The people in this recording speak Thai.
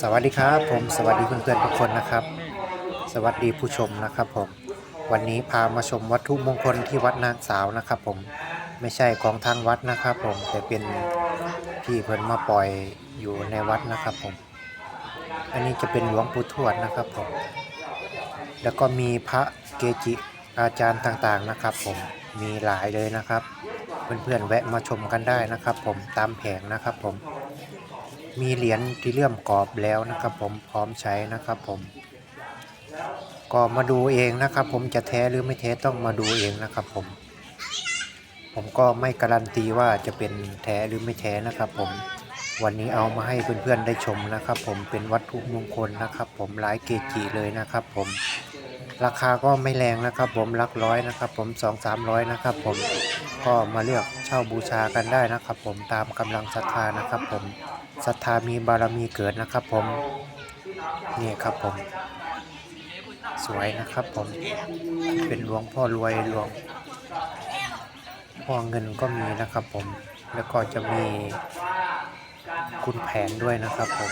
สวัสดีครับผมสวัสดีเพื่อนๆทุกคนนะครับ สวัสดีผู้ชมนะครับผมวันนี้พามาชมวัตถุมงคลที่วัดนางสาวนะครับ ผมไม่ใช่ของทางวัดนะครับ ผมแต่เป็นที่เพิ่นมาปล่อยอยู่ในวัดนะครับผม อันนี้จะเป็นหลวงปู่ทวดนะครับผมแล้วก็มีพระเกจิอาจารย์ต่างๆนะครับ ผมมีหลายเลยนะครับ เพื่อนๆแวะมาชมกันได้นะครับ ผมตามแผงนะครับผม มีเหรียญที่เลื่อมกรอบแล้วนะครับ ผมพร้อมใช้นะครับผม ก็มาดูเองนะครับ ผมจะแท้หรือไม่แท้ต้องมาดูเองนะครับ ผม ผมก็ไม่การันตีว่าจะเป็นแท้หรือไม่แท้นะครับ ผมวันนี้เอามาให้เพื่อนๆได้ชมนะครับ ผมเป็นวัตถุมงคลนะครับ ผมหลายเกจิเลยนะครับ ผม ราคาก็ไม่แรงนะครับ ผมหลักร้อยนะครับ ผมสองสามร้อยนะครับ ผมก็มาเลือกเช่าบูชากันได้นะครับ ผมตามกำลังศรัทธานะครับ ผมศรัทธามีบารมีเกิดนะครับ ผมนี่ครับผม สวยนะครับ ผมเป็นหลวงพ่อรวยหลวงพ่อเงินก็มีนะครับ ผมแล้วก็จะมีคุณแผนด้วยนะครับ ผม